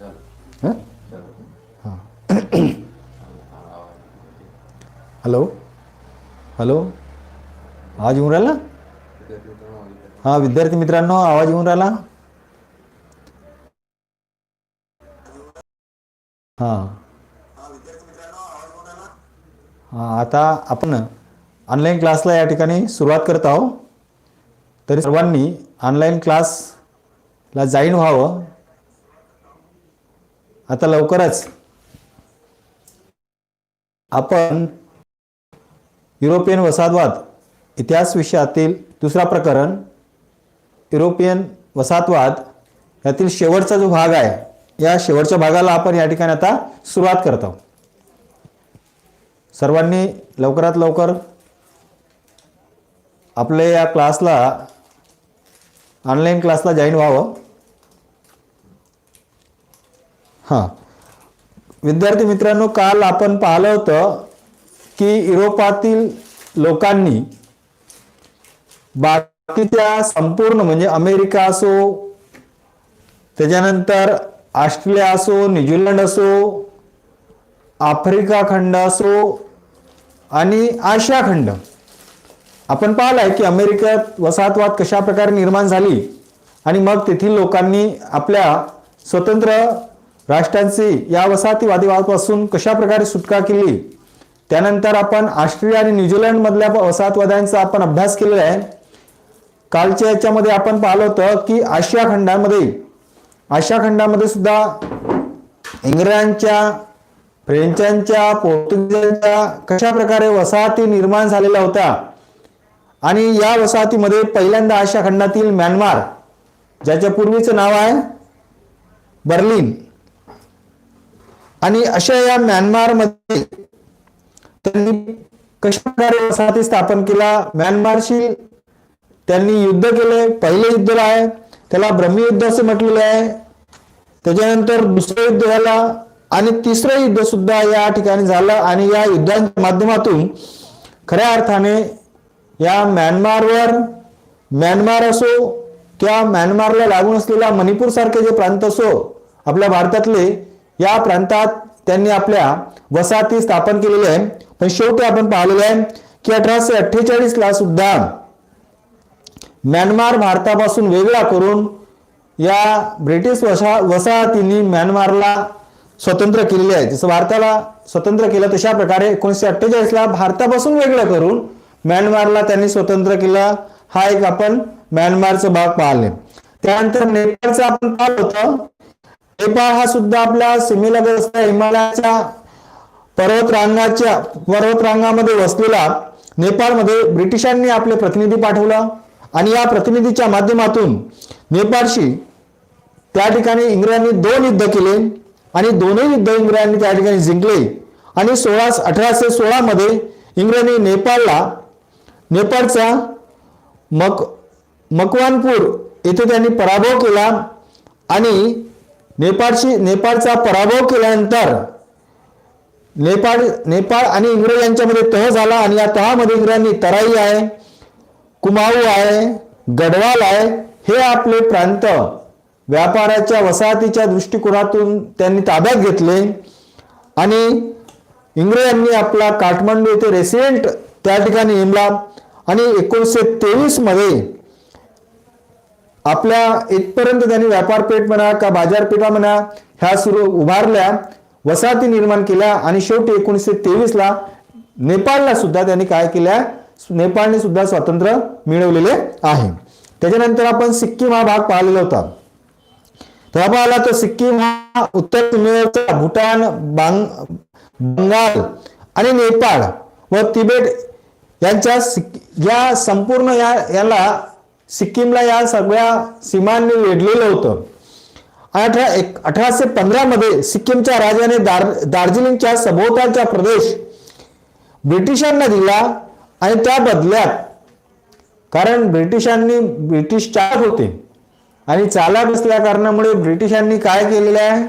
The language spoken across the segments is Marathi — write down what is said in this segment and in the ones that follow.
हं? हॅलो? हॅलो? आवाज येऊन राहिला? हां विद्यार्थी मित्रांनो आवाज येऊन राहिला? हां. हां आता आपण ऑनलाईन क्लासला या ठिकाणी सुरुवात करत आहोत. तरी सर्वांनी ऑनलाईन क्लासला जाईन व्हावं. आता लवकरच आपण युरोपियन वसाहतवाद इतिहास विषयातील दुसरा प्रकरण युरोपियन वसाहतवाद यातील शेवटचा जो भाग आहे या शेवटच्या भागाला आपण या ठिकाणी आता सुरुवात करत आहोत. सर्वांनी लवकरात लवकर आपल्या या क्लासला ऑनलाईन क्लासला जॉईन व्हावं. हां. विद्यार्थी मित्रांनो काल आपण पाहिलं होतं की युरोपातील लोकांनी बाकीच्या संपूर्ण म्हणजे अमेरिका असो त्याच्यानंतर ऑस्ट्रेलिया असो न्यूझीलंड असो आफ्रिका खंड असो आणि आशिया खंड. आपण पाहिलं की अमेरिकेत वसाहतवाद कशा प्रकारे निर्माण झाली आणि मग तेथील लोकांनी आपल्या स्वतंत्र राष्ट्रांची या वसाहतीवादीपासून कशा प्रकारे सुटका केली? त्यानंतर आपण ऑस्ट्रेलिया आणि न्यूझीलंड मधल्या वसाहतवाद्यांचा आपण अभ्यास केलेला आहे. कालच्या याच्यामध्ये आपण पाहिलं होतं की आशिया खंडामध्ये आशिया खंडामध्ये सुद्धा इंग्रजांच्या फ्रेंचांच्या पोर्तुगीजांच्या कशा प्रकारे वसाहती निर्माण झालेल्या होत्या? आणि या वसाहतीमध्ये पहिल्यांदा आशिया खंडातील म्यानमार ज्याच्या पूर्वीचं नाव आहे बर्लिन. आणि अशा या म्यानमारमध्ये त्यांनी कशा प्रकारे वसाहती स्थापन केला म्यानमारशी त्यांनी युद्ध केले. पहिले युद्ध आहे. त्याला ब्रह्मयुद्ध असं म्हटलेले आहे. त्याच्यानंतर दुसरं युद्ध झाला आणि तिसरं युद्ध सुद्धा या ठिकाणी झालं आणि या युद्धांच्या माध्यमातून खऱ्या अर्थाने या म्यानमारवर म्यानमार असो किंवा म्यानमारला लागून असलेला मणिपूर सारखे जे प्रांत असो आपल्या भारतातले या प्रांतात त्यांनी आपल्या वसाहती स्थापन केलेल्या आहे. पण शेवटी आपण पाहिलेलं आहे की अठराशे अठ्ठेचाळीस ला सुद्धा म्यानमार भारतापासून वेगळा करून या ब्रिटिश वसा वसाहतींनी म्यानमारला स्वतंत्र केलेले आहे. जसं भारताला स्वतंत्र केलं तशा प्रकारे एकोणीसशे अठ्ठेचाळीसला भारतापासून वेगळं करून म्यानमारला त्यांनी स्वतंत्र केलं. हा एक आपण म्यानमारचा भाग पाहिले त्यानंतर नेपाळचं आपण पाहिलं होतं. नेपाळ हा सुद्धा आपल्या सीमेलगत पर्वत हिमालयाच्या पर्वतरांगाच्या पर्वतरांगामध्ये वसलेला नेपाळमध्ये ब्रिटिशांनी आपले प्रतिनिधी पाठवला आणि या प्रतिनिधीच्या माध्यमातून नेपाळशी त्या ठिकाणी इंग्रजांनी दोन युद्ध केले आणि दोन्ही युद्ध इंग्रजांनी त्या ठिकाणी जिंकले. आणि सोळा अठराशे सोळामध्ये इंग्रजांनी नेपाळला नेपाळचा मक मकवानपूर येथे त्यांनी पराभव केला आणि नेपाळशी नेपाळचा पराभव केल्यानंतर नेपाळ नेपाळ आणि इंग्रज यांच्यामध्ये तह झाला आणि या तहामध्ये इंग्रजांनी तराई आहे कुमाऊ आहे गढवाल आहे हे आपले प्रांत व्यापाराच्या वसाहतीच्या दृष्टिकोनातून त्यांनी ताब्यात घेतले आणि इंग्रजांनी आपला काठमांडू येथे रेसिडेंट त्या ठिकाणी नेमला आणि एकोणीसशे तेवीसमध्ये आपल्या इथपर्यंत त्यांनी व्यापारपेठ म्हणा का बाजारपेठा म्हणा ह्या सुरू उभारल्या वसाहती निर्माण केल्या आणि शेवटी एकोणीसशे तेवीसला नेपाळला सुद्धा त्यांनी काय केल्या नेपाळने सुद्धा स्वातंत्र्य मिळवलेले आहे. त्याच्यानंतर आपण सिक्कीम हा भाग पाहिलेला होता. तेव्हा पाहिला तर सिक्कीम हा उत्तर सीमेवरचा भूटान बांग बंगाल आणि नेपाळ व तिबेट यांच्या या संपूर्ण या याला सिक्कीमला या सगळ्या सीमांनी वेढलेलं होतं. अठरा एक अठराशे पंधरामध्ये सिक्कीमच्या राजाने दार दार्जिलिंगच्या सभोवतालचा प्रदेश ब्रिटिशांना दिला आणि त्या बदल्यात कारण ब्रिटिशांनी ब्रिटिश चालक होते. आणि चालक असल्या कारणामुळे ब्रिटिशांनी काय केलेलं आहे?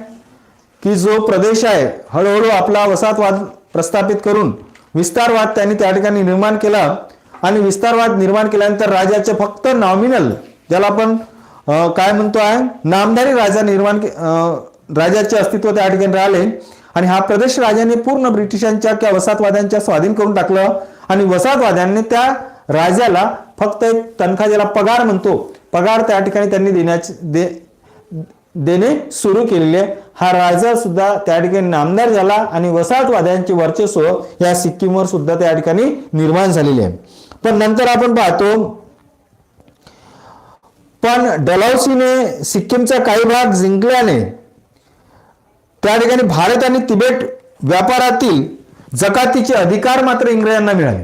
की जो प्रदेश आहे हळूहळू आपला वसाहतवाद प्रस्थापित करून विस्तारवाद त्यांनी त्या ठिकाणी निर्माण केला. आणि विस्तारवाद निर्माण केल्यानंतर राजाचे फक्त नॉमिनल ज्याला आपण काय म्हणतो आहे नामधारी राजा निर्माण राजाचे अस्तित्व त्या ठिकाणी राहिले. आणि हा प्रदेश राजाने पूर्ण ब्रिटिशांच्या किंवा वसाहतवाद्यांच्या स्वाधीन करून टाकलं. आणि वसाहतवाद्यांनी त्या राजाला फक्त एक तनखा ज्याला पगार म्हणतो पगार त्या ठिकाणी त्यांनी देण्याचे दे देणे सुरू केलेले आहे. हा राजा सुद्धा त्या ठिकाणी नामदार झाला आणि वसाहतवाद्यांचे वर्चस्व या सिक्कीमवर सुद्धा त्या ठिकाणी निर्माण झालेले आहे. पण नंतर आपण पाहतो पण डलौसीने सिक्कीमचा काही भाग जिंकल्याने त्या ठिकाणी भारत आणि तिबेट व्यापारातील जकातीचे अधिकार मात्र इंग्रजांना मिळाले.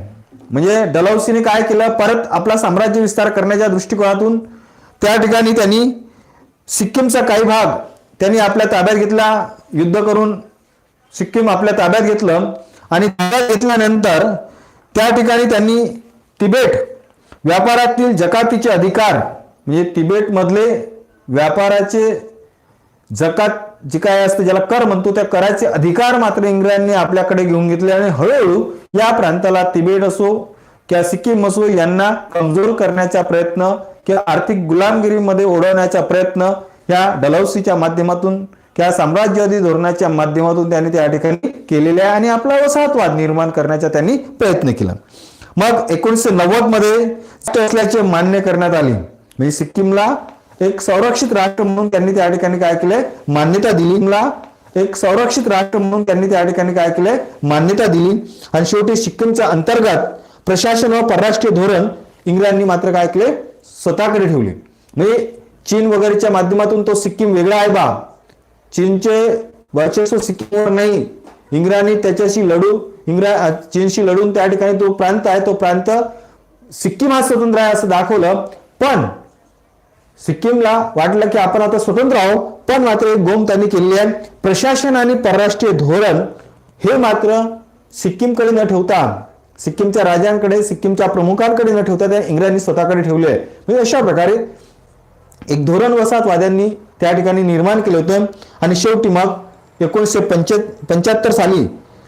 म्हणजे डलौसीने काय केलं? परत आपला साम्राज्य विस्तार करण्याच्या दृष्टिकोनातून त्या ठिकाणी त्यांनी सिक्कीमचा काही भाग त्यांनी आपल्या ताब्यात घेतला युद्ध करून सिक्कीम आपल्या ताब्यात घेतलं आणि ताब्यात घेतल्यानंतर त्या ठिकाणी त्यांनी तिबेट व्यापारातील जकातीचे अधिकार म्हणजे तिबेटमधले व्यापाराचे जकात जे काय असते ज्याला कर म्हणतो त्या कराचे अधिकार मात्र इंग्रजांनी आपल्याकडे घेऊन घेतले आणि हळूहळू या प्रांताला तिबेट असो किंवा सिक्कीम असो यांना कमजोर करण्याचा प्रयत्न किंवा आर्थिक गुलामगिरीमध्ये ओढवण्याचा प्रयत्न या डलहौसीच्या माध्यमातून किंवा साम्राज्यवादी धोरणाच्या माध्यमातून त्यांनी त्या ठिकाणी केलेले आहे आणि आपला वसाहतवाद निर्माण करण्याचा त्यांनी प्रयत्न केला. मग एकोणीसशे नव्वदमध्ये असल्याचे मान्य करण्यात आले. म्हणजे सिक्कीमला एक संरक्षित राष्ट्र म्हणून त्यांनी त्या ठिकाणी काय केलंय मान्यता दिली. एक संरक्षित राष्ट्र म्हणून त्यांनी त्या ठिकाणी काय केलंय मान्यता दिली. आणि शेवटी सिक्कीमच्या अंतर्गत प्रशासन व परराष्ट्रीय धोरण इंग्रजांनी मात्र काय केले? स्वतःकडे ठेवले. म्हणजे चीन वगैरेच्या माध्यमातून तो सिक्कीम वेगळा आहे बा. चीनचे वर्चस्व सिक्कीमवर नाही. इंग्रजांनी त्याच्याशी लढू इंग्रज चीनशी लढून त्या ठिकाणी तो प्रांत आहे तो प्रांत सिक्कीम हा स्वतंत्र आहे असं दाखवलं. पण सिक्कीमला वाटलं की आपण आता स्वतंत्र आहोत पण मात्र एक गोम त्यांनी केलेली आहे. प्रशासन आणि परराष्ट्रीय धोरण हे मात्र सिक्कीमकडे न ठेवता सिक्कीमच्या राजांकडे सिक्कीमच्या प्रमुखांकडे न ठेवता त्या इंग्रजांनी स्वतःकडे ठेवले आहे. म्हणजे अशा प्रकारे एक धोरण वसाहतवाद्यांनी त्या ठिकाणी निर्माण केले होते. आणि शेवटी मग एकोणीसशे पंच्या पंच्याहत्तर साली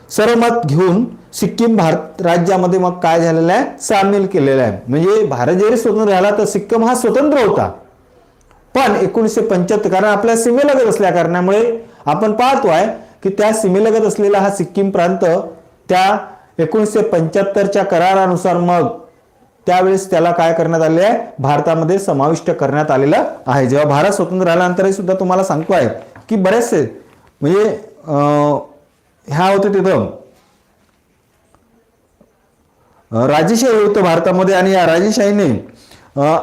सर्वमत घेऊन सिक्कीम भारत राज्यामध्ये मग काय झालेलं आहे? सामील केलेलं आहे. म्हणजे भारत जरी स्वतंत्र झाला तर सिक्कीम हा स्वतंत्र होता. पण एकोणीसशे पंच्याहत्तर कारण आपल्या सीमेलगत असल्या कारणामुळे आपण पाहतो आहे की त्या सीमेलगत असलेला हा सिक्कीम प्रांत त्या एकोणीसशे पंच्याहत्तरच्या करारानुसार मग त्यावेळेस त्याला काय करण्यात आले आहे? भारतामध्ये समाविष्ट करण्यात आलेलं आहे. जेव्हा भारत स्वतंत्र झाल्यानंतरही सुद्धा तुम्हाला सांगतो आहे की बरेचसे म्हणजे ह्या होते तिथं. राजेशाही होतं भारतामध्ये आणि या राजेशाहीने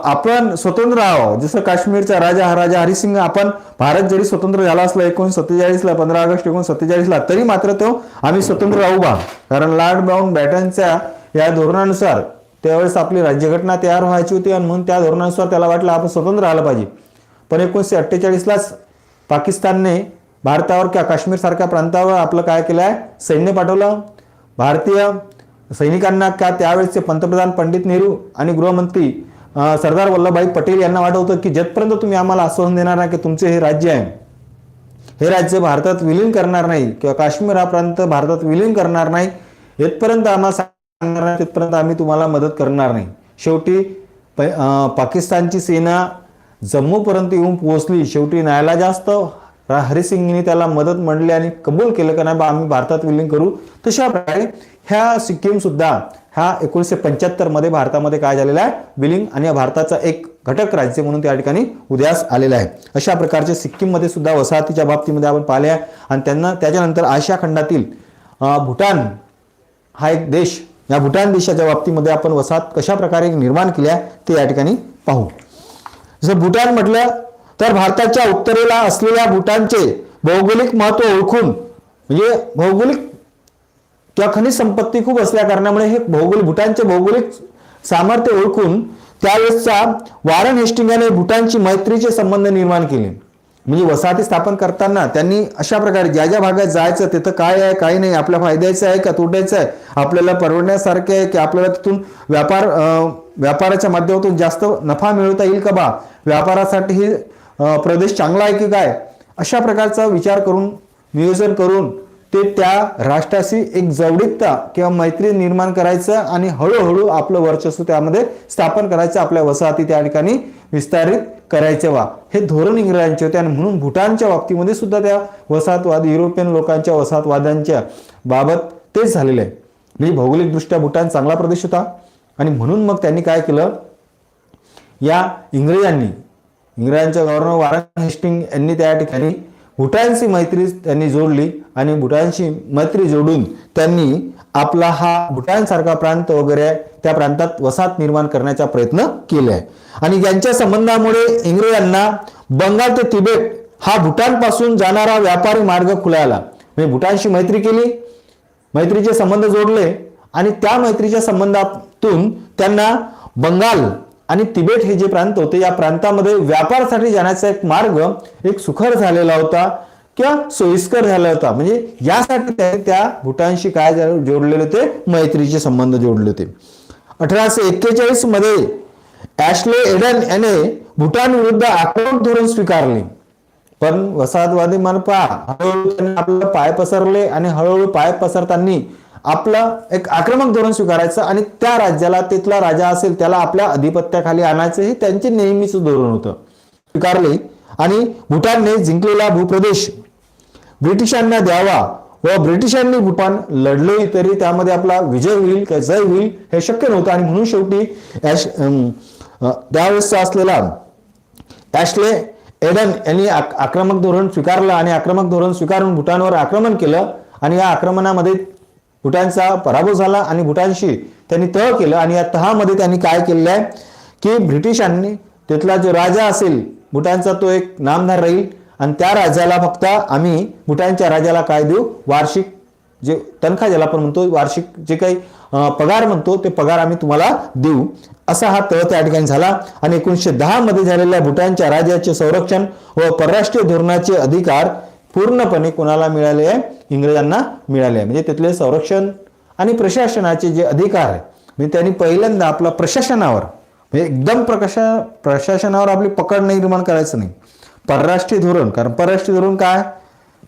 आपण स्वतंत्र राहावं जसं काश्मीरचा राजा हा राजा हरिसिंग आपण भारत जरी स्वतंत्र झाला असला एकोणीस सत्तेचाळीसला पंधरा ऑगस्ट एकोणीस सत्तेचाळीसला तरी मात्र तो आम्ही स्वतंत्र राहू बा. कारण लॉर्ड ब्राऊन बॅटनच्या या धोरणानुसार त्यावेळेस आपली राज्यघटना तयार व्हायची होती आणि म्हणून त्या धोरणानुसार त्याला वाटलं आपण स्वतंत्र राहिलं पाहिजे. पण एकोणीसशे अठ्ठेचाळीसलाच पाकिस्तानने भारतावर किंवा काश्मीरसारख्या प्रांतावर आपलं काय केलं आहे सैन्य पाठवलं. भारतीय सैनिकांना का त्यावेळेसचे पंतप्रधान पंडित नेहरू आणि गृहमंत्री सरदार वल्लभभाई पटेल यांना वाटत होतं की जतपर्यंत तुम्ही आम्हाला आश्वासन देणार नाही की तुमचे हे राज्य आहे हे राज्य भारतात विलीन करणार नाही किंवा काश्मीर हा प्रांत भारतात विलीन करणार नाही येथपर्यंत आम्हाला सांगणार नाही तिथपर्यंत आम्ही तुम्हाला मदत करणार नाही. शेवटी पाकिस्तानची सेना जम्मूपर्यंत येऊन पोहोचली. शेवटी न्यायाला जास्त रा- हरिसिंगने त्याला मदत म्हणली आणि कबूल केलं का नाही बा आम्ही भारतात विलीन करू. तशा प्रकारे ह्या सिक्कीम सुद्धा ह्या एकोणीसशे पंच्याहत्तरमध्ये भारतामध्ये काय झालेला आहे? विलिंग आणि भारताचा एक घटक राज्य म्हणून त्या ठिकाणी उदयास आलेला आहे. अशा प्रकारचे सिक्कीममध्ये सुद्धा वसाहतीच्या बाबतीमध्ये आपण पाहिले आहे. आणि त्यांना त्याच्यानंतर आशिया खंडातील भूटान हा एक देश या भूटान देशाच्या बाबतीमध्ये आपण वसाहत कशा प्रकारे निर्माण केल्या ते या ठिकाणी पाहू. जसं भूटान म्हटलं तर भारताच्या उत्तरेला असलेल्या भूटानचे भौगोलिक महत्त्व ओळखून म्हणजे भौगोलिक किंवा खनिज संपत्ती खूप असल्या कारणामुळे हे भौगोलिक भूटानचे भौगोलिक सामर्थ्य ओळखून त्यावेळेसचा वारन हेस्टिंगाने भूटानची मैत्रीचे संबंध निर्माण केले. म्हणजे वसाहती स्थापन करताना त्यांनी अशा प्रकारे ज्या ज्या भागात जायचं तिथं काय आहे काय नाही आपल्या फायद्याचं आहे का तोट्याचं आहे आपल्याला परवडण्यासारखे आहे की आपल्याला तिथून व्यापार अं, व्यापाराच्या माध्यमातून जास्त नफा मिळवता येईल का बा? व्यापारासाठी हे प्रदेश चांगला आहे की काय? अशा प्रकारचा विचार करून नियोजन करून ते त्या राष्ट्राशी एक जवळीकता किंवा मैत्री निर्माण करायचं आणि हळूहळू आपलं वर्चस्व त्यामध्ये स्थापन करायचं आपल्या वसाहती त्या ठिकाणी विस्तारित करायचे वा. हे धोरण इंग्रजांचे होते आणि म्हणून भूटानच्या बाबतीमध्ये सुद्धा त्या वसाहतवाद युरोपियन लोकांच्या वसाहतवादांच्या बाबत तेच झालेलं आहे. म्हणजे भौगोलिकदृष्ट्या भूटान चांगला प्रदेश होता आणि म्हणून मग त्यांनी काय केलं? या इंग्रजांनी इंग्रजांच्या गव्हर्नर वारन हेस्टिंग यांनी त्या ठिकाणी भूटानशी मैत्री त्यांनी जोडली आणि भूटानशी मैत्री जोडून त्यांनी आपला हा भूटानसारखा प्रांत वगैरे त्या प्रांतात वसाहत निर्माण करण्याचा प्रयत्न केला आहे आणि यांच्या संबंधामुळे इंग्रजांना बंगाल ते तिबेट हा भूटानपासून जाणारा व्यापारी मार्ग खुलायला म्हणजे भूटानशी मैत्री केली मैत्रीचे संबंध जोडले आणि त्या मैत्रीच्या संबंधातून त्यांना बंगाल आणि तिबेट हे जे प्रांत होते या प्रांतामध्ये व्यापारासाठी जाण्याचा एक मार्ग एक सुखर झालेला होता किंवा सोयीस्कर झाला होता. म्हणजे यासाठी त्याने त्या भूटानशी काय जोडलेले होते? मैत्रीचे संबंध जोडले होते. अठराशे एक्केचाळीसमध्ये ॲशले एडन याने भूटान विरुद्ध आक्रमक धोरण स्वीकारले. पण वसाहतवादी मनपा हळूहळू त्यांनी आपलं पाय पसरले आणि हळूहळू पाय पसरताना आपलं एक आक्रमक धोरण स्वीकारायचं आणि त्या राज्याला तिथला राजा असेल त्याला आपल्या अधिपत्याखाली आणायचं हे त्यांचे नेहमीच धोरण होतं. स्वीकारले. आणि भूटानने जिंकलेला भूप्रदेश ब्रिटिशांना द्यावा व ब्रिटिशांनी भूटान लढले तरी त्यामध्ये आपला विजय होईल का जय होईल हे शक्य नव्हतं. आणि म्हणून शेवटी ॲश अं, त्यावेळेसचा असलेला ॲशले एडन यांनी आक्रमक धोरण स्वीकारलं आणि आक्रमक धोरण स्वीकारून भूटानवर आक्रमण केलं. आणि या आक्रमणामध्ये भूटानचा पराभव झाला आणि भूटानशी त्यांनी तह केलं. आणि या तहामध्ये त्यांनी काय केलेलं आहे? की ब्रिटिशांनी तिथला जो राजा असेल भूटानचा तो एक नामधार राहील. आणि त्या राजाला फक्त आम्ही भूटानच्या राजाला काय देऊ? वार्षिक जे तनखा ज्याला आपण म्हणतो वार्षिक जे काही पगार म्हणतो ते पगार आम्ही तुम्हाला देऊ. असा हा तळ त्या ठिकाणी झाला. आणि एकोणीसशे दहा मध्ये झालेल्या भूटानच्या राज्याचे संरक्षण व परराष्ट्रीय धोरणाचे अधिकार पूर्णपणे कुणाला मिळाले आहे? इंग्रजांना मिळाले आहे. म्हणजे तिथले संरक्षण आणि प्रशासनाचे जे अधिकार आहे म्हणजे त्यांनी पहिल्यांदा आपला प्रशासनावर म्हणजे एकदम प्रकाशा प्रशासनावर आपली पकड निर्माण करायचं नाही. परराष्ट्रीय धोरण कारण परराष्ट्रीय धोरण काय?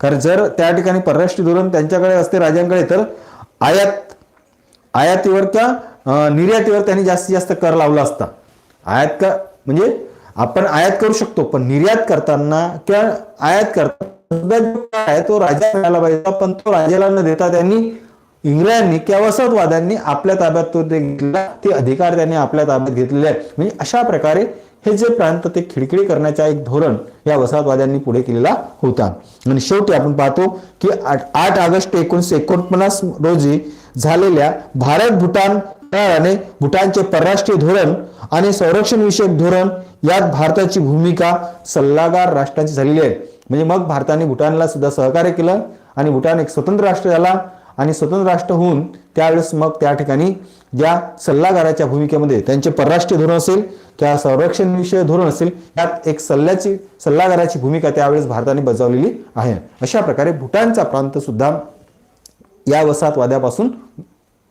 कारण जर त्या ठिकाणी परराष्ट्रीय धोरण त्यांच्याकडे असते राजांकडे तर आयात आयातीवर किंवा निर्यातीवर त्यांनी जास्तीत जास्त कर लावला असता. आयात का म्हणजे आपण आयात करू शकतो पण निर्यात करताना किंवा आयात करताना तो राजा मिळाला पाहिजे पण तो राजाला न देता त्यांनी इंग्रजांनी किंवा वसाहतवाद्यांनी आपल्या ताब्यात तो ते घेतला ते अधिकार त्यांनी आपल्या ताब्यात घेतलेले आहेत. म्हणजे अशा प्रकारे हे जे प्रांत ते खिडखिडी करण्याचा एक धोरण या वसाहतवाद्यांनी पुढे केलेला होता. आणि शेवटी आपण पाहतो की आठ आठ ऑगस्ट एकोणीसशे एकोणपन्नास रोजी झालेल्या भारत भूटान कराराने भूटानचे परराष्ट्रीय धोरण आणि संरक्षण विषयक धोरण यात भारताची भूमिका सल्लागार राष्ट्राची झालेली आहे. म्हणजे मग भारताने भूटानला सुद्धा सहकार्य केलं आणि भूटान एक स्वतंत्र राष्ट्र झाला आणि स्वतंत्र राष्ट्र होऊन त्यावेळेस मग त्या ठिकाणी ज्या सल्लागाराच्या भूमिकेमध्ये त्यांचे परराष्ट्रीय धोरण असेल किंवा संरक्षण विषय धोरण असेल त्यात एक सल्ल्याची सल्लागाराची भूमिका त्यावेळेस भारताने बजावलेली आहे. अशा प्रकारे भूटानचा प्रांत सुद्धा या वसाहतवाद्यापासून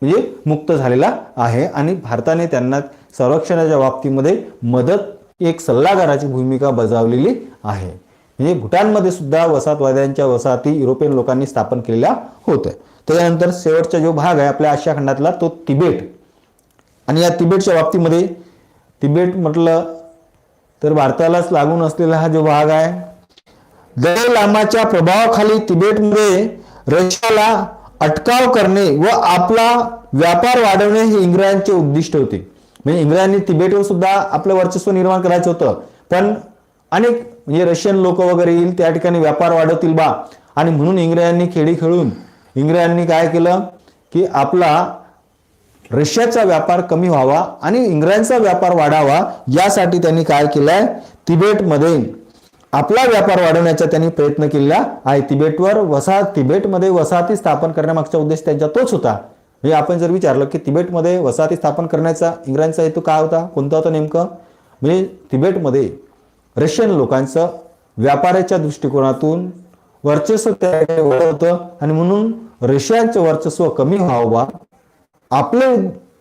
म्हणजे मुक्त झालेला आहे. आणि भारताने त्यांना संरक्षणाच्या बाबतीमध्ये मदत एक सल्लागाराची भूमिका बजावलेली आहे. म्हणजे भूटानमध्ये सुद्धा वसाहतवाद्यांच्या वसाहती युरोपियन लोकांनी स्थापन केलेल्या होत्या. त्याच्यानंतर शेवटचा जो भाग आहे आपल्या आशिया खंडातला तो तिबेट. आणि या तिबेटच्या बाबतीमध्ये तिबेट म्हटलं तर भारतालाच लागून असलेला हा जो भाग आहे दलामाच्या लामाच्या प्रभावाखाली तिबेटमध्ये रशियाला अटकाव करणे व आपला व्यापार वाढवणे हे इंग्रजांचे उद्दिष्ट होते. म्हणजे इंग्रजांनी तिबेटवर सुद्धा आपलं वर्चस्व निर्माण करायचं होतं. पण अनेक म्हणजे रशियन लोक वगैरे येईल त्या ठिकाणी व्यापार वाढवतील बा. आणि म्हणून इंग्रजांनी खेळी खेळून इंग्रजांनी काय केलं की आपला रशियाचा व्यापार कमी व्हावा आणि इंग्रजांचा व्यापार वाढावा यासाठी त्यांनी काय केलंय? तिबेटमध्ये आपला व्यापार वाढवण्याचा त्यांनी प्रयत्न केलेला आहे. तिबेटवर वसाहत तिबेटमध्ये वसाहती स्थापन करण्यामागचा उद्देश त्यांचा तोच होता. हे आपण जर विचारलं की तिबेटमध्ये वसाहती स्थापन करण्याचा इंग्रजांचा हेतू काय होता? कोणता होता नेमकं? म्हणजे तिबेटमध्ये रशियन लोकांचं व्यापाराच्या दृष्टिकोनातून वर्चस्व त्या होतं आणि म्हणून रशियाचं वर्चस्व कमी व्हावं आपले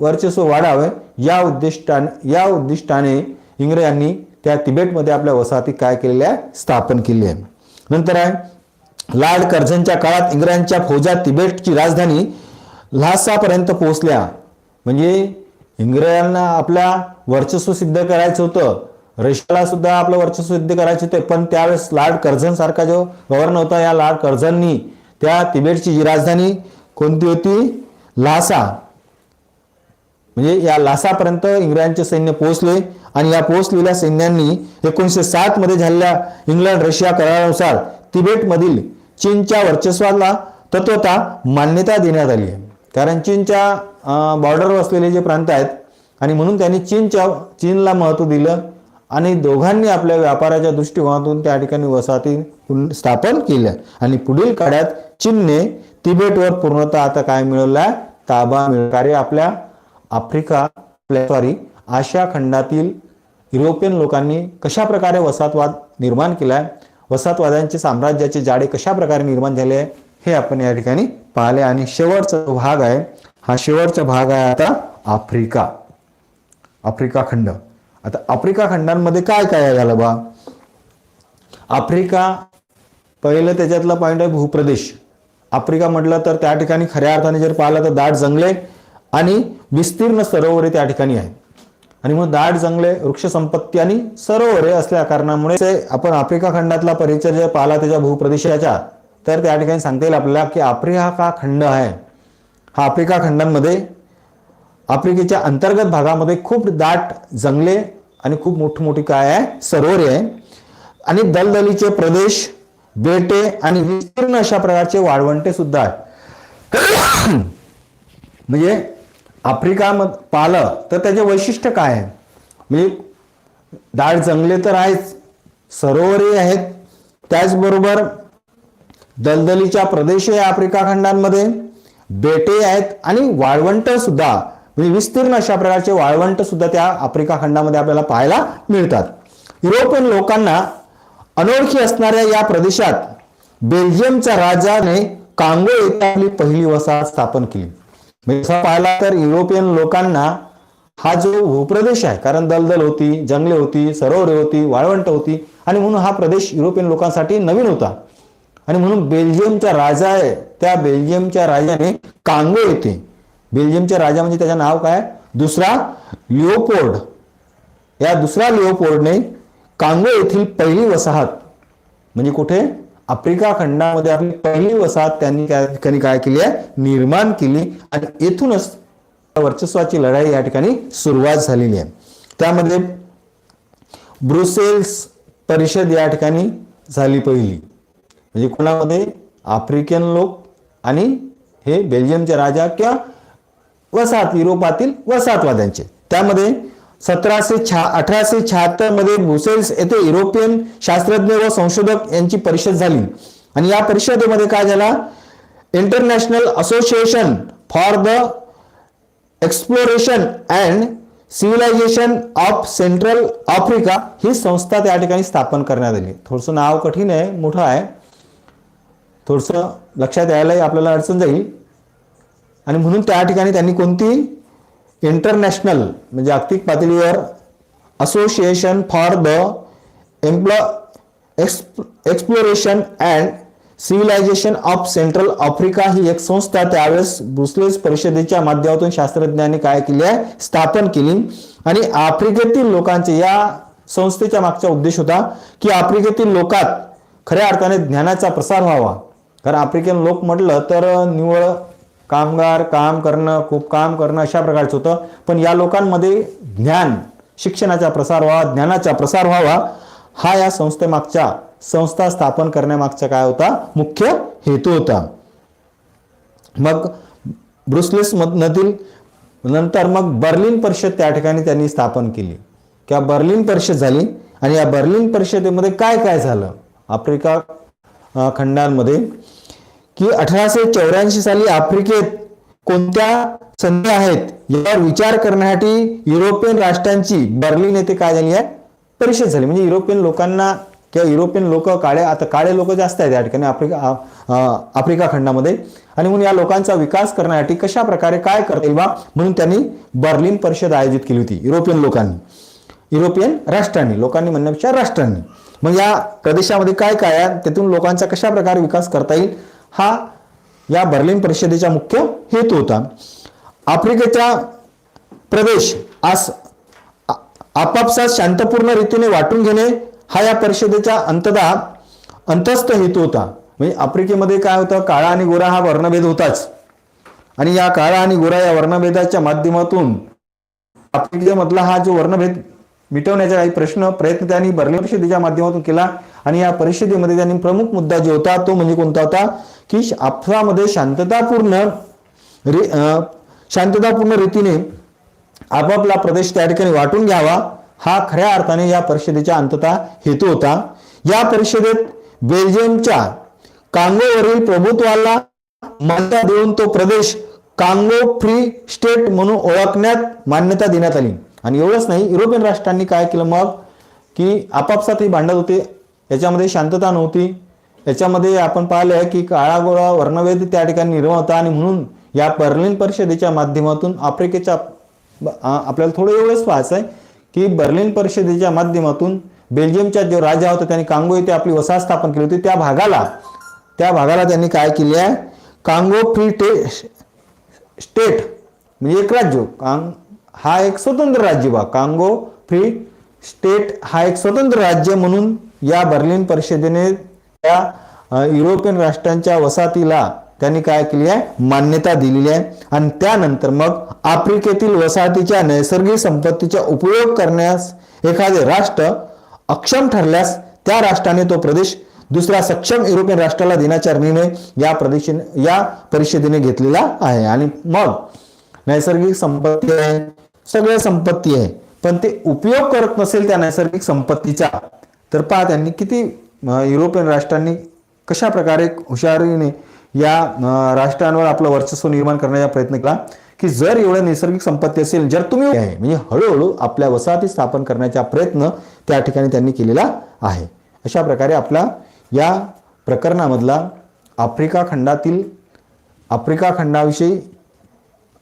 वर्चस्व वाढावे या उद्दिष्टाने या उद्दिष्टाने इंग्रजांनी त्या तिबेटमध्ये आपल्या वसाहती काय केलेल्या आहे स्थापन केली आहे नंतर आहे लाड कर्झनच्या काळात इंग्रजांच्या फौजा तिबेटची राजधानी लहासापर्यंत पोहोचल्या. म्हणजे इंग्रजांना आपल्या वर्चस्व सिद्ध करायचं होतं. रशियाला सुद्धा आपलं वर्चस्व सिद्ध करायचे होते. पण त्यावेळेस लार्ड कर्झन सारखा जो गव्हर्नर होता या लार्ड कर्झननी त्या तिबेटची जी राजधानी कोणती होती? लासा म्हणजे या लासापर्यंत इंग्रजांचे सैन्य पोहोचले. आणि या पोहोचलेल्या सैन्यांनी एकोणीसशे सात मध्ये झालेल्या इंग्लंड रशिया करारानुसार तिबेटमधील चीनच्या वर्चस्वाला तत्वता मान्यता देण्यात आली आहे. कारण चीनच्या बॉर्डरवर असलेले जे प्रांत आहेत आणि म्हणून त्यांनी चीनच्या चीनला महत्त्व दिलं आणि दोघांनी आपल्या व्यापाराच्या दृष्टिकोनातून त्या ठिकाणी वसाहती स्थापन केल्या. आणि पुढील काळात चीनने तिबेटवर पूर्णतः आता काय मिळवलाय? ताबा मिळ कार्य आपल्या आफ्रिका सॉरी आशिया खंडातील युरोपियन लोकांनी कशा प्रकारे वसाहतवाद निर्माण केलाय? वसाहतवाद्यांचे साम्राज्याचे जाळे कशा प्रकारे निर्माण झाले आहे? हे आपण या ठिकाणी पाहिले आणि शेवटचा भाग आहे हा शेवटचा भाग आहे आता आफ्रिका. आफ्रिका खंड. आता आफ्रिका खंडांमध्ये काय काय झालं बा आफ्रिका पहिलं त्याच्यातला पॉईंट आहे भूप्रदेश. आफ्रिका म्हटलं तर त्या ठिकाणी खऱ्या अर्थाने जर पाहिलं तर दाट जंगले आणि विस्तीर्ण सरोवरे त्या ठिकाणी आहेत. आणि मग दाट जंगले वृक्षसंपत्ती आणि सरोवरे असल्या कारणामुळे ते आपण आफ्रिका खंडातला परिचय जे पाहिला त्याच्या भूप्रदेशाच्या. तर त्या ठिकाणी सांगता येईल आपल्याला की आफ्रिका हा खंड आहे. हा आफ्रिका खंडांमध्ये आफ्रिकेच्या अंतर्गत भागामध्ये खूप दाट जंगले आणि खूप मोठमोठी काय आहे? सरोवरे आहे. आणि दलदलीचे प्रदेश बेटे आणि विस्तीर्ण अशा प्रकारचे वाळवंटे सुद्धा आहे म्हणजे आफ्रिका पाहिलं तर त्याचे वैशिष्ट्य काय आहे? म्हणजे दाट जंगले तर आहेच सरोवरे आहेत. त्याचबरोबर दलदलीच्या प्रदेश आहे आफ्रिका खंडांमध्ये बेटे आहेत आणि वाळवंट सुद्धा. म्हणजे विस्तीर्ण अशा प्रकारचे वाळवंट सुद्धा त्या आफ्रिका खंडामध्ये आपल्याला पाहायला मिळतात. युरोपियन लोकांना अनोळखी असणाऱ्या या प्रदेशात बेल्जियमच्या राजाने कांगो येथे आपली पहिली वसाहत स्थापन केली. पाहिला तर युरोपियन लोकांना हा जो भूप्रदेश आहे कारण दलदल होती जंगले होती सरोवरे होती वाळवंट होती आणि म्हणून हा प्रदेश युरोपियन लोकांसाठी नवीन होता. आणि म्हणून बेल्जियमचा राजा आहे त्या बेल्जियमच्या राजाने कांगो येथे बेल्जियमच्या राजा म्हणजे त्याचं नाव काय? दुसरा लिओपोर्ड या दुसऱ्या लिओपोर्डने कांगो येथील पहिली वसाहत म्हणजे कुठे? आफ्रिका खंडामध्ये आपली पहिली वसाहत त्यांनी त्या ठिकाणी काय केली आहे? निर्माण केली. आणि येथूनच वर्चस्वाची लढाई या ठिकाणी सुरुवात झालेली आहे. त्यामध्ये ब्रुसेल्स परिषद या ठिकाणी झाली पहिली. म्हणजे कोणामध्ये? आफ्रिकन लोक आणि हे बेल्जियमचे राजा किंवा वसाहत युरोपातील वसाहतवाद्यांचे. त्यामध्ये सतराशे छा अठराशे शहात्तरमध्ये ब्रुसेल्स येथे युरोपियन शास्त्रज्ञ व संशोधक यांची परिषद झाली. आणि या परिषदेमध्ये काय झाला? International association for the exploration and civilization of central Africa ही संस्था त्या ठिकाणी स्थापन करण्यात आली. थोडंसं नाव कठीण आहे मोठं आहे. थोडंसं लक्षात यायलाही आपल्याला अडचण जाईल. आणि म्हणून त्या ठिकाणी त्यांनी कोणती इंटरनॅशनल म्हणजे जागतिक पातळीवर association for the एम्प्लॉ exploration and civilization of central Africa ही एक संस्था त्यावेळेस ब्रुसलेस परिषदेच्या माध्यमातून शास्त्रज्ञांनी काय केली आहे? स्थापन केली. आणि आफ्रिकेतील लोकांचे या संस्थेच्या मागचा उद्देश होता की आफ्रिकेतील लोकात खऱ्या अर्थाने ज्ञानाचा प्रसार व्हावा. कारण आफ्रिकन लोक म्हटलं तर निवळ कामगार काम करणं खूप काम करणं अशा प्रकारचं होतं. पण या लोकांमध्ये ज्ञान शिक्षणाचा प्रसार व्हावा ज्ञानाचा प्रसार व्हावा हा या संस्थेमागच्या संस्था स्थापन करण्यामागचा काय होता? मुख्य हेतू होता. मग ब्रुसलेस मधील नंतर मग बर्लिन परिषद त्या ठिकाणी त्यांनी स्थापन केली. किंवा बर्लिन परिषद झाली आणि या बर्लिन परिषदेमध्ये काय काय झालं? आफ्रिका खंडांमध्ये की अठराशे चौऱ्याऐंशी साली आफ्रिकेत कोणत्या संधी आहेत यावर विचार करण्यासाठी युरोपियन राष्ट्रांची बर्लिन येथे काय झाली आहे? परिषद झाली. म्हणजे युरोपियन लोकांना किंवा युरोपियन लोक काळे आता काळे लोक जास्त आहेत या ठिकाणी आफ्रिका आफ्रिका खंडामध्ये. आणि म्हणून या लोकांचा विकास करण्यासाठी कशा प्रकारे काय करता येईल बा? म्हणून त्यांनी बर्लिन परिषद आयोजित केली होती युरोपियन लोकांनी. युरोपियन राष्ट्रांनी लोकांनी म्हणण्यापेक्षा राष्ट्रांनी. मग या प्रदेशामध्ये काय काय आहे? त्यातून लोकांचा कशा प्रकारे विकास करता येईल? हा या बर्लिन परिषदेचा मुख्य हेतू होता. आफ्रिकेचा प्रदेश आज आपापसात शांतपूर्ण रीतीने वाटून घेणे हा या परिषदेचा अंतदा अंतस्थ हेतू होता. म्हणजे आफ्रिकेमध्ये काय होतं? काळा आणि गोरा हा वर्णभेद होताच. आणि या काळा आणि गोरा या वर्णभेदाच्या माध्यमातून आफ्रिकेमधला हा जो वर्णभेद मिटवण्याचा काही प्रश्न प्रयत्न त्यांनी बर्लिन परिषदेच्या माध्यमातून केला आणि या परिषदेमध्ये त्यांनी प्रमुख मुद्दा जो होता तो म्हणजे कोणता होता की आपसामध्ये शांततापूर्ण शांततापूर्ण रीतीने आपापला प्रदेश त्या ठिकाणी वाटून घ्यावा हा खऱ्या अर्थाने या परिषदेचा अंतता हेतू होता. या परिषदेत बेल्जियमच्या कांगोवरील प्रभुत्वाला मान्यता देऊन तो प्रदेश कांगो फ्री स्टेट म्हणून ओळखण्यात मान्यता देण्यात आली. आणि एवढंच नाही युरोपियन राष्ट्रांनी काय केलं मग? की आपापसात ही भांडत होते. याच्यामध्ये शांतता नव्हती. याच्यामध्ये आपण पाहिलं आहे की काळा गोळा त्या ठिकाणी निर्माण होता आणि म्हणून या बर्लिन परिषदेच्या माध्यमातून आफ्रिकेच्या आपल्याला थोडं एवढंच पाहायचं आहे की बर्लिन परिषदेच्या माध्यमातून बेल्जियमचा जो राजा होता त्यांनी कांगो येथे आपली वसाहत स्थापन केली होती. त्या भागाला त्या भागाला त्यांनी काय केले आहे? कांगो फ्री टे स्टेट म्हणजे एक राज्य. कांग हा एक स्वतंत्र राज्य बा कांगो फ्री स्टेट हा एक स्वतंत्र राज्य म्हणून या बर्लिन परिषदेने त्या युरोपियन राष्ट्रांच्या वसाहतीला त्यांनी काय केली आहे? मान्यता दिलेली आहे. आणि त्यानंतर मग आफ्रिकेतील वसाहतीच्या नैसर्गिक संपत्तीचा उपयोग करण्यास एखादे राष्ट्र अक्षम ठरल्यास त्या राष्ट्राने तो प्रदेश दुसऱ्या सक्षम युरोपियन राष्ट्राला देण्याचा निर्णय या प्रदेशाने या परिषदेने घेतलेला आहे. आणि मग नैसर्गिक संपत्ती आहे सगळ्या संपत्ती आहे. पण ते उपयोग करत नसेल त्या नैसर्गिक संपत्तीचा. तर पहा त्यांनी किती युरोपियन राष्ट्रांनी कशा प्रकारे हुशारीने या राष्ट्रांवर आपलं वर्चस्व निर्माण करण्याचा प्रयत्न केला की जर एवढं नैसर्गिक संपत्ती असेल जर तुम्ही आहे म्हणजे हळूहळू आपल्या वसाहती स्थापन करण्याचा प्रयत्न त्या ठिकाणी त्यांनी केलेला आहे. अशा प्रकारे आपला या प्रकरणामधला आफ्रिका खंडातील आफ्रिका खंडाविषयी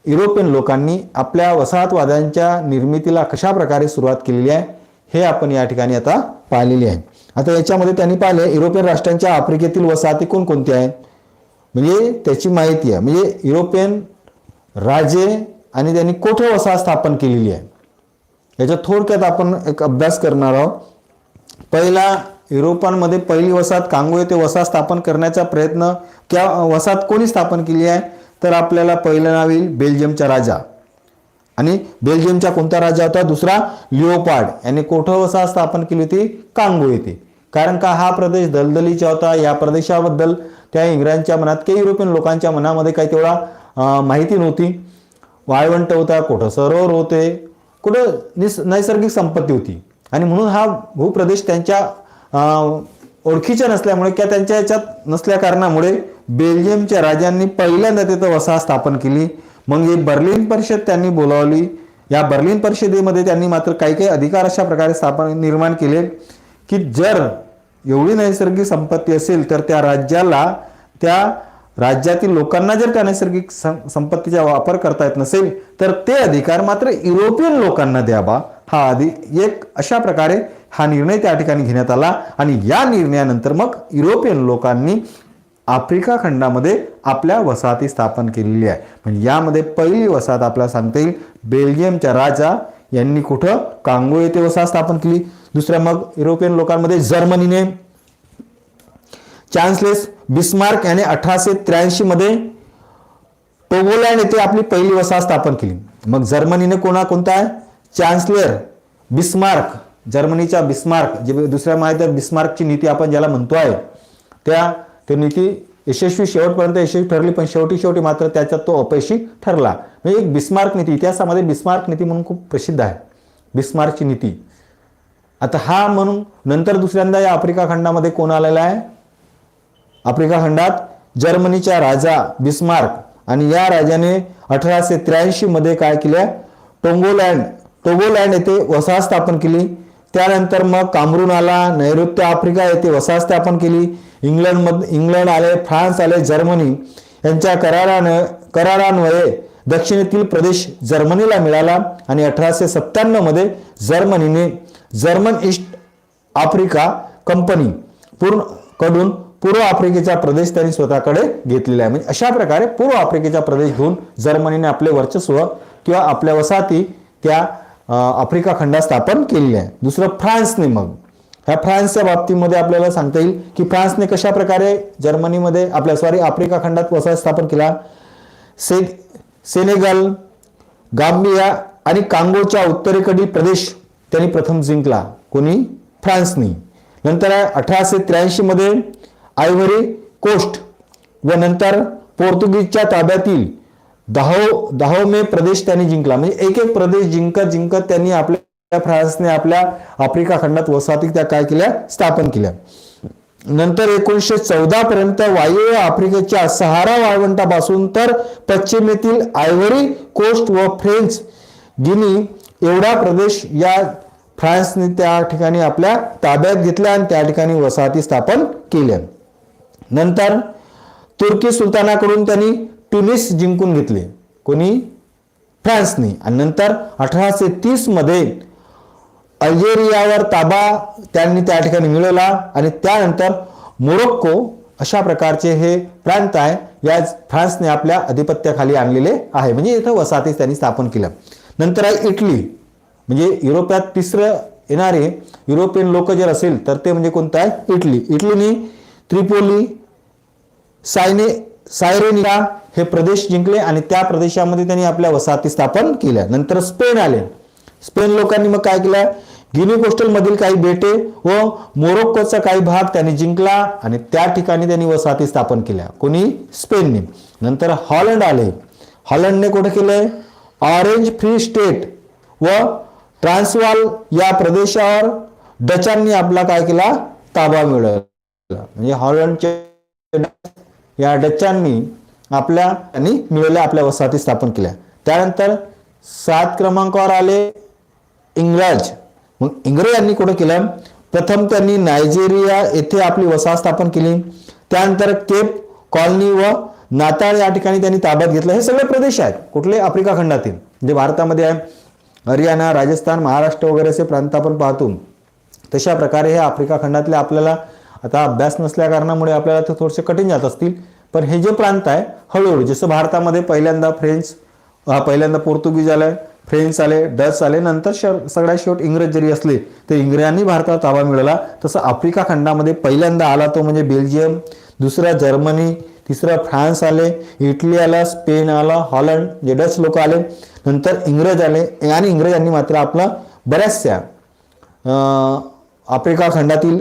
युरोपियन लोकांनी आपल्या वसाहतवाद्यांच्या निर्मितीला कशा प्रकारे सुरुवात केलेली आहे हे आपण या ठिकाणी आता पाहिलेले आहे. आता याच्यामध्ये त्यांनी पाहिले युरोपियन राष्ट्रांच्या आफ्रिकेतील वसाहती कोणकोणत्या आहेत म्हणजे त्याची माहिती आहे. म्हणजे युरोपियन राजे आणि त्यांनी कोठे वसाहत स्थापन केलेली आहे? याच्या थोडक्यात आपण एक अभ्यास करणार आहोत. पहिला युरोपांमध्ये पहिली वसाहत कांगो येथे वसाहत स्थापन करण्याचा प्रयत्न किंवा वसाहत कोणी स्थापन केली आहे? तर आपल्याला पहिलं नाव येईल बेल्जियमचा राजा. आणि बेल्जियमच्या कोणता राजा होता? दुसरा लिओपार्ड. यांनी कोठं वसाहत स्थापन केली होती? कांगो येथे. कारण का हा प्रदेश दलदलीचा होता? या प्रदेशाबद्दल त्या इंग्रजांच्या मनात काही युरोपियन लोकांच्या मनामध्ये काही तेवढा माहिती नव्हती. वाळवंट होता कुठं सरोवर होते कुठं निस नैसर्गिक संपत्ती होती. आणि म्हणून हा भूप्रदेश त्यांच्या ओळखीच्या नसल्यामुळे किंवा त्यांच्या याच्यात नसल्या कारणामुळे बेल्जियमच्या राजांनी पहिल्यांदा तिथं वसाहत स्थापन केली. मग ही बर्लिन परिषद त्यांनी बोलावली. या बर्लिन परिषदेमध्ये त्यांनी मात्र काही काही अधिकार अशा प्रकारे स्थापन निर्माण केले की जर एवढी नैसर्गिक संपत्ती असेल तर त्या राज्याला त्या राज्यातील लोकांना जर त्या नैसर्गिक संपत्तीचा वापर करता येत नसेल तर ते अधिकार मात्र युरोपियन लोकांना द्यावा. हा आधी एक अशा प्रकारे हा निर्णय त्या ठिकाणी घेण्यात आला आणि या निर्णयानंतर मग युरोपियन लोकांनी आफ्रिका खंडामध्ये आपल्या वसाहती स्थापन केलेली आहे. म्हणजे यामध्ये पहिली वसाहत आपल्याला सांगता येईल बेल्जियमच्या राजा यांनी कुठं? कांगो येथे वसाहत स्थापन केली. दुसऱ्या मग युरोपियन लोकांमध्ये जर्मनीने. चान्सलेस बिस्मार्क याने अठराशे त्र्याऐंशी मध्ये टोगोलँड येथे आपली पहिली वसाहत स्थापन केली. मग जर्मनीने कोणा कोणता आहे? Chancellor Bismarck. जर्मनीच्या बिस्मार्क जे दुसऱ्या महायुद्धात बिस्मार्कची नीती आपण ज्याला म्हणतो आहे त्या तर नीती यशस्वी शेवटपर्यंत यशस्वी ठरली पण शेवटी शेवटी मात्र त्याच्यात तो अपयशी ठरला. म्हणजे एक बिस्मार्क नीती इतिहासामध्ये बिस्मार्क नीती म्हणून खूप प्रसिद्ध आहे. बिस्मार्कची नीती. आता हा म्हणून नंतर दुसऱ्यांदा या आफ्रिका खंडामध्ये कोण आलेला आहे? आफ्रिका खंडात जर्मनीचा राजा बिस्मार्क आणि या राजाने अठराशे त्र्याऐंशी मध्ये काय केलं? टोंगोलँड टोगोलँड येथे वसाहत स्थापन केली. त्यानंतर मग कामरून आला नैऋत्य आफ्रिका येथे वसाहत स्थापन केली. इंग्लंड इंग्लंड आले फ्रान्स आले जर्मनी. यांच्या करारानं करारान्वये दक्षिणेतील प्रदेश जर्मनीला मिळाला आणि अठराशे सत्त्याण्णवमध्ये जर्मनीने जर्मन ईस्ट आफ्रिका कंपनी पूर्णकडून पूर्व आफ्रिकेचा प्रदेश त्यांनी स्वतःकडे घेतलेला आहे. म्हणजे अशा प्रकारे पूर्व आफ्रिकेचा प्रदेश घेऊन जर्मनीने आपले वर्चस्व किंवा आपल्या वसाहती त्या आफ्रिका खंडात स्थापन केलेली आहे. दुसरं फ्रान्सने मग. ह्या फ्रान्सच्या बाबतीमध्ये आपल्याला सांगता येईल की फ्रान्सने कशा प्रकारे जर्मनीमध्ये आपल्या सॉरी आफ्रिका खंडात वसाहत स्थापन केला. से सेनेगल गांबिया आणि कांगोच्या उत्तरेकडील प्रदेश त्यांनी प्रथम जिंकला. कोणी? फ्रान्सनी. नंतर अठराशे त्र्याऐंशी मध्ये आयव्हरी कोस्ट व नंतर पोर्तुगीजच्या ताब्यातील दहाव दहाव मे प्रदेश त्यांनी जिंकला. म्हणजे एक एक प्रदेश जिंकत जिंकत त्यांनी आपल्या फ्रान्सने आपल्या आफ्रिका खंडात वसाहती त्या काय केल्या? स्थापन केल्या. नंतर एकोणीसशे चौदा पर्यंत वायव्य आफ्रिकेच्या सहारा वाळवंटापासून तर पश्चिमेतील आयव्हरी कोस्ट व फ्रेंच गिनी एवढा प्रदेश या फ्रान्सने त्या ठिकाणी आपल्या ताब्यात घेतल्या आणि त्या ठिकाणी वसाहती स्थापन केल्या. नंतर तुर्की सुलतानाकडून त्यांनी ट्युनिस जिंकून घेतले. कोणी? फ्रान्सने. आणि नंतर अठराशे तीसमध्ये अल्जेरियावर ताबा त्यांनी त्या ठिकाणी मिळवला आणि त्यानंतर मोरोक्को अशा प्रकारचे हे प्रांत आहे या फ्रान्सने आपल्या अधिपत्याखाली आणलेले आहे. म्हणजे इथं वसाहती त्यांनी स्थापन केलं. नंतर आहे इटली. म्हणजे युरोपात तिसरं येणारे युरोपियन लोक जर असेल तर ते म्हणजे कोणतं आहे? इटली. इटलीने त्रिपोली सायने सायरेनिया हे प्रदेश जिंकले आणि त्या प्रदेशामध्ये त्यांनी आपल्या वसाहती स्थापन केल्या. नंतर स्पेन आले. स्पेन लोकांनी मग काय केलं? गिनी कोस्टल मधील काही बेटे व मोरोक्कोचा काही भाग त्यांनी जिंकला आणि त्या ठिकाणी त्यांनी वसाहती स्थापन केल्या. कोणी? स्पेनने. नंतर हॉलंड आले. हॉलंडने कुठे केलंय? ऑरेंज फ्री स्टेट व ट्रान्सवाल या प्रदेशावर डचांनी आपला काय केला? ताबा मिळवला. म्हणजे हॉलंडचे या डचांनी आपल्या त्यांनी मिळवल्या आपल्या वसाहती स्थापन केल्या. त्यानंतर सात क्रमांकावर आले इंग्रज. मग इंग्रजांनी कुठं केलं? प्रथम त्यांनी नायजेरिया येथे आपली वसाहत स्थापन केली. त्यानंतर केप कॉलनी व नाताळ या ठिकाणी त्यांनी ताब्यात घेतलं. हे सगळे प्रदेश आहेत. कुठले? आफ्रिका खंडातील. जे भारतामध्ये आहे. हरियाणा राजस्थान महाराष्ट्र वगैरे असे प्रांत आपण पाहतो तशा प्रकारे हे आफ्रिका खंडातले आपल्याला आता अभ्यास नसल्या कारणामुळे आपल्याला ते थोडेसे कठीण जात असतील. पण हे जे प्रांत आहे हळूहळू जसं भारतामध्ये पहिल्यांदा फ्रेंच पहिल्यांदा पोर्तुगीज आले फ्रेंच आले डच आले नंतर श- सगळ्यात शेवट इंग्रज जरी असले तर इंग्रजांनी भारताला ताबा मिळवला तसं आफ्रिका खंडामध्ये पहिल्यांदा आला तो म्हणजे बेल्जियम दुसरा जर्मनी तिसरा फ्रान्स आले इटली आला स्पेन आला हॉलंड जे डच लोक आले नंतर इंग्रज आले आणि इंग्रजांनी मात्र आपला बऱ्याचशा आफ्रिका खंडातील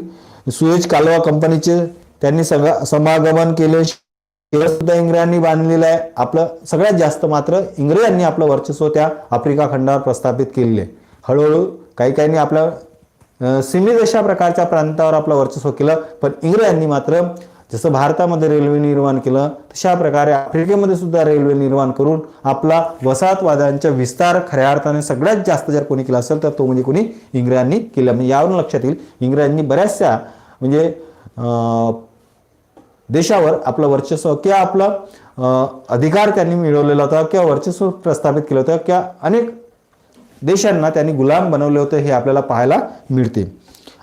सुएज कालवा कंपनीचे त्यांनी सगळा समागमन केले. शहर सुद्धा इंग्रजांनी बांधलेलं आहे. आपलं सगळ्यात जास्त मात्र इंग्रजांनी आपलं वर्चस्व त्या आफ्रिका खंडावर प्रस्थापित केलेले आहे. हळूहळू काही काहींनी आपलं अं, सीमित अशा प्रकारच्या प्रांतावर आपलं वर्चस्व केलं पण इंग्रजांनी मात्र जसं भारतामध्ये रेल्वे निर्माण केलं तशा प्रकारे आफ्रिकेमध्ये सुद्धा रेल्वे निर्माण करून आपला वसाहतवादांचा विस्तार खऱ्या अर्थाने सगळ्यात जास्त जर कोणी केला असेल तर तो म्हणजे कोणी? इंग्रजांनी केला. म्हणजे यावरून लक्षात येईल इंग्रजांनी बऱ्याचशा म्हणजे अं, देशावर आपलं वर्चस्व किंवा आपला अधिकार त्यांनी मिळवलेला होता किंवा वर्चस्व प्रस्थापित केलं होतं किंवा अनेक देशांना त्यांनी गुलाम बनवले होते हे आपल्याला पाहायला मिळते.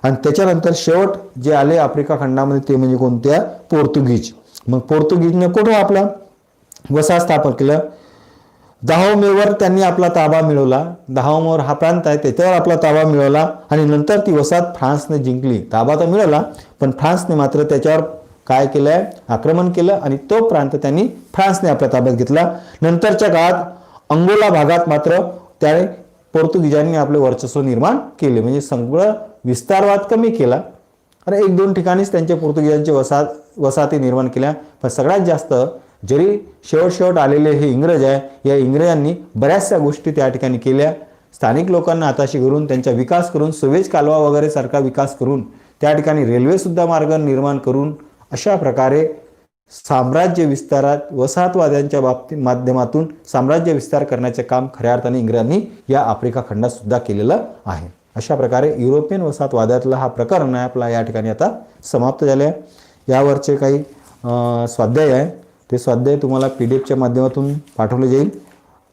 आणि त्याच्यानंतर शेवट जे आले आफ्रिका खंडामध्ये ते म्हणजे कोणत्या पोर्तुगीज. मग पोर्तुगीजने कुठं आपला वसाहत स्थापन केलं? दहावमेवर त्यांनी आपला ताबा मिळवला. दहावमेवर हा प्रांत आहे त्याच्यावर आपला ताबा मिळवला आणि नंतर ती वसाहत फ्रान्सने जिंकली. ताबा तर मिळवला पण फ्रान्सने मात्र त्याच्यावर काय केलंय? आक्रमण केलं आणि तो प्रांत त्यांनी फ्रान्सने आपल्या ताब्यात घेतला. नंतरच्या काळात अंगोला भागात मात्र त्याने पोर्तुगीजांनी आपले वर्चस्व निर्माण केले. म्हणजे सगळं विस्तारवाद कमी केला. आणि एक दोन ठिकाणीच त्यांचे पोर्तुगीजांचे वसाहत वसाहती निर्माण केल्या. पण सगळ्यात जास्त जरी शेवट शेवट आलेले हे इंग्रज आहे या इंग्रजांनी बऱ्याचशा गोष्टी त्या ठिकाणी केल्या. स्थानिक लोकांना हाताशी करून त्यांचा विकास करून सुवेज कालवा वगैरे सारखा विकास करून त्या ठिकाणी रेल्वेसुद्धा मार्ग निर्माण करून अशा प्रकारे साम्राज्य विस्तारात वसाहतवाद्यांच्या बाबतीत माध्यमातून साम्राज्य विस्तार करण्याचे काम खऱ्या अर्थाने इंग्रजांनी या आफ्रिका खंडात सुद्धा केलेलं आहे. अशा प्रकारे युरोपियन वसाहतवादातला हा प्रकरण आहे. आपला या ठिकाणी आता समाप्त झाले आहे यावरचे काही स्वाध्याय आहे. ते स्वाध्याय तुम्हाला पी डी एफच्या माध्यमातून पाठवले जाईल.